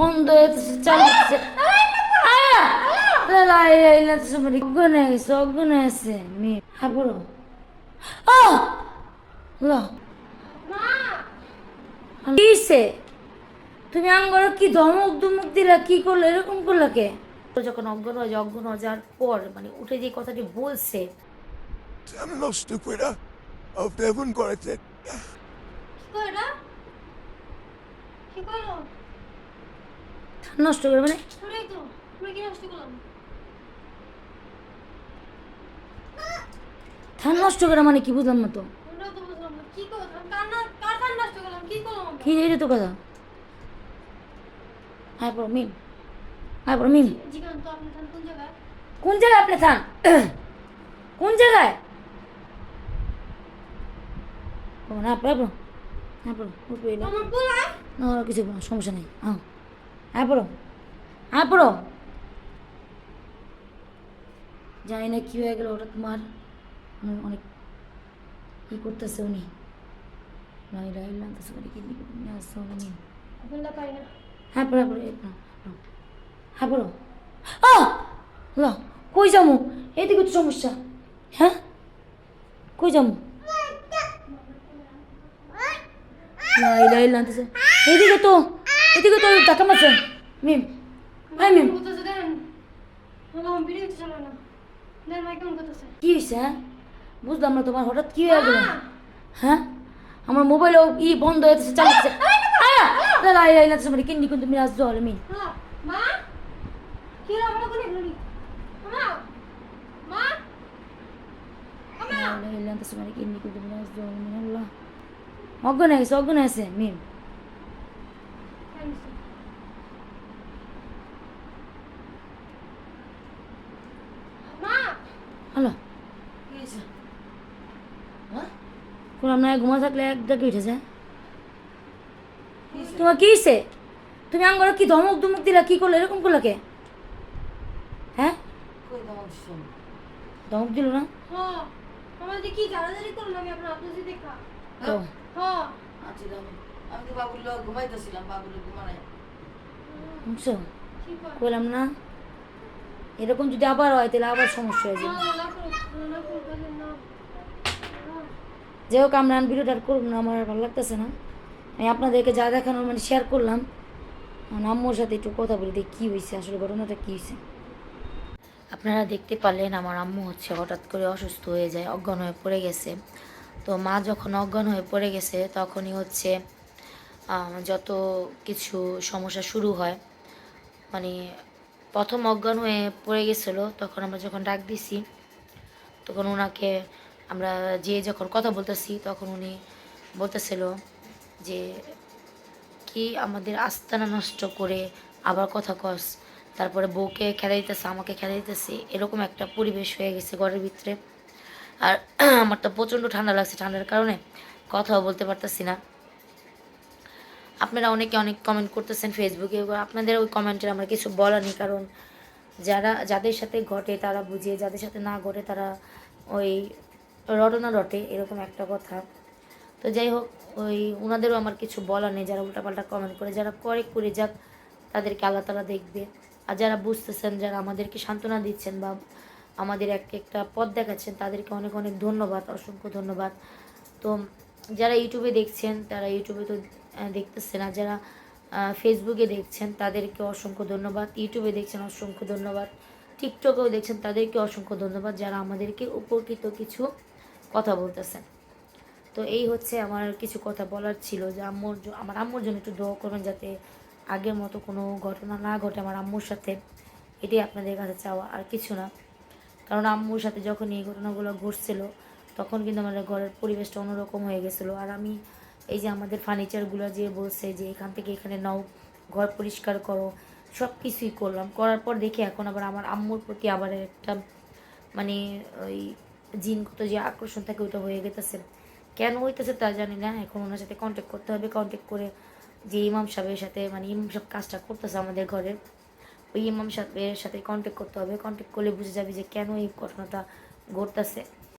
বন্ধ হয়েছে চালাচ্ছে অজ্ঞান হয়ে গেছে অজ্ঞান হয়ে গেছে মেয়ে হ্যাঁ বলো কিসে তুমি আঙ্গর কি ধমক ধমক দিলা কি করল এরকম করল কে যখন অজ্ঞান হয়ে যায় অজ্ঞান হয়ে যাওয়ার পর মানে উঠে যে কথাটি বলছে করেছে কি কি নষ্ট করে মানে ধান নষ্ট করে মানে কি বুঝলাম না তো। কি এটা তো কথা? হ্যাঁ পড়ো মিম। হ্যাঁ পড়ো মিম। কোন জায়গায়? আপনি থান কোন জায়গায়? না না ওরা কিছু সমস্যা নেই হ্যাঁ হ্যাঁ পড়ো হ্যাঁ পড়ো জানি না কি হয়ে গেল ওটা তোমার অনেক ই করতেছে উনি। কি হ্যাঁ পড়ো। হ্যাঁ পড়ো আহ! ল কই যামু? এইদিকে তো সমস্যা। হ্যাঁ? কই যামু? এইদিকে তো এদিকে তো টাকা মারছে। মিম হ্যাঁ মিম ভাই কেমন কি হয়েছে হ্যাঁ বুঝলাম না তোমার হঠাৎ কি হয়ে গেল হ্যাঁ আমার মোবাইলও ই বন্ধ চালাচ্ছে লাই লাই লাগতেছে মানে কিন্নি কিন্তু মিরাজ জল মিম হ্যাঁ মা কি হলো আমার কোনে গেলি মা মা অজ্ঞান হয়ে গেছে অজ্ঞান হয়ে মিম মা হ্যালো কোন আপনার ঘুমা থাকলে এক ডাকে উঠেছে তোমার কি হয়েছে তুমি আঙ্গর কি ধমক ধমক দিলা কি করল এরকম করল কে হ্যাঁ ধমক দিল না হ্যাঁ হ্যাঁ আচ্ছা বললাম না এরকম যদি আবার হয় তাহলে আবার সমস্যা হয়ে যাবে না না করো না করো বলেন না যাই হোক আমরা ভিডিওটা আর করব না, আমার ভালো লাগতেছে না। আমি আপনাদেরকে যা দেখানোর মানে শেয়ার করলাম। আম্মুর সাথে একটু কথা বলে দিই কী হয়েছে আসলে ঘটনাটা কী হয়েছে আপনারা দেখতে পারলেন, আমার আম্মু হচ্ছে হঠাৎ করে অসুস্থ হয়ে যায়, অজ্ঞান হয়ে পড়ে গেছে। তো মা যখন অজ্ঞান হয়ে পড়ে গেছে, তখনই হচ্ছে যত কিছু সমস্যা শুরু হয় মানে প্রথম অজ্ঞান হয়ে পড়ে গেছিল, তখন আমরা যখন ডাক দিছি, তখন ওনাকে আমরা যে যখন কথা বলতেছি, তখন উনি বলতেছিল যে, কি আমাদের আস্তানা নষ্ট করে আবার কথা কস? তারপরে বউকে খেলা দিতেছে আমাকে খেলা দিতেছে এরকম একটা পরিবেশ হয়ে গেছে ঘরের ভিতরে। আর আমার তো প্রচণ্ড ঠান্ডা লাগছে, ঠান্ডার কারণে কথাও বলতে পারতেছি না। আপনারা অনেকে অনেক কমেন্ট করতেছেন ফেসবুকে আপনাদের ওই কমেন্টের আমরা কিছু বলার নেই, কারণ যারা, যাদের সাথে ঘটে তারা বুঝে, যাদের সাথে না ঘটে তারা ওই রটনা রটে, এরকম একটা কথা। তো যাই হোক, ওই ওনাদেরও আমার কিছু বলার নেই, যারা উল্টাপাল্টা কমেন্ট করে, যারা করে করে যাক, তাদেরকে আল্লাহ তালা দেখবে। আর যারা বুঝতেছেন, যারা আমাদেরকে সান্ত্বনা দিচ্ছেন বা আমাদের এক একটা পথ দেখাচ্ছেন, তাদেরকে অনেক অনেক ধন্যবাদ, অসংখ্য ধন্যবাদ। তো যারা ইউটিউবে দেখছেন, তারা ইউটিউবে তো দেখতেছেন আর যারা ফেসবুকে দেখছেন, তাদেরকে অসংখ্য ধন্যবাদ ইউটিউবে দেখছেন, অসংখ্য ধন্যবাদ। টিকটকেও দেখছেন, তাদেরকে অসংখ্য ধন্যবাদ যারা আমাদেরকে উপকৃত কিছু কথা বলতেছেন। তো এই হচ্ছে আমার কিছু কথা বলার ছিল যে আম্মুর আমার আম্মুর জন্য একটু দোয়া করবেন যাতে আগের মতো কোনো ঘটনা না ঘটে আমার আম্মুর সাথে। এটাই আপনাদের কাছে চাওয়া, আর কিছু না। কারণ আম্মুর সাথে যখন এই ঘটনাগুলো ঘটছিল, তখন কিন্তু আমাদের ঘরের পরিবেশটা অন্যরকম হয়ে গেছিল। আর আমি এই যে আমাদের ফার্নিচারগুলো যে বলছে যে এখান থেকে এখানে নাও, ঘর পরিষ্কার করো সব কিছুই করলাম। করার পর দেখি এখন আবার আমার আম্মুর প্রতি আবার একটা মানে ওই জিনগত যে আকর্ষণ থাকে ওইটা হয়ে গেতেছে। কেন হইতেছে তা জানি না, এখন ওনার সাথে কন্ট্যাক্ট করতে হবে। কন্ট্যাক্ট করে যে ইমাম সাহেবের সাথে মানে ইমাম সাহেব কাজটা করতেছে আমাদের ঘরের ওই ইমাম সাহেবের সাথে কন্ট্যাক্ট করতে হবে। কন্ট্যাক্ট করলে বুঝে যাবে যে কেন এই ঘটনাটা ঘটতেছে।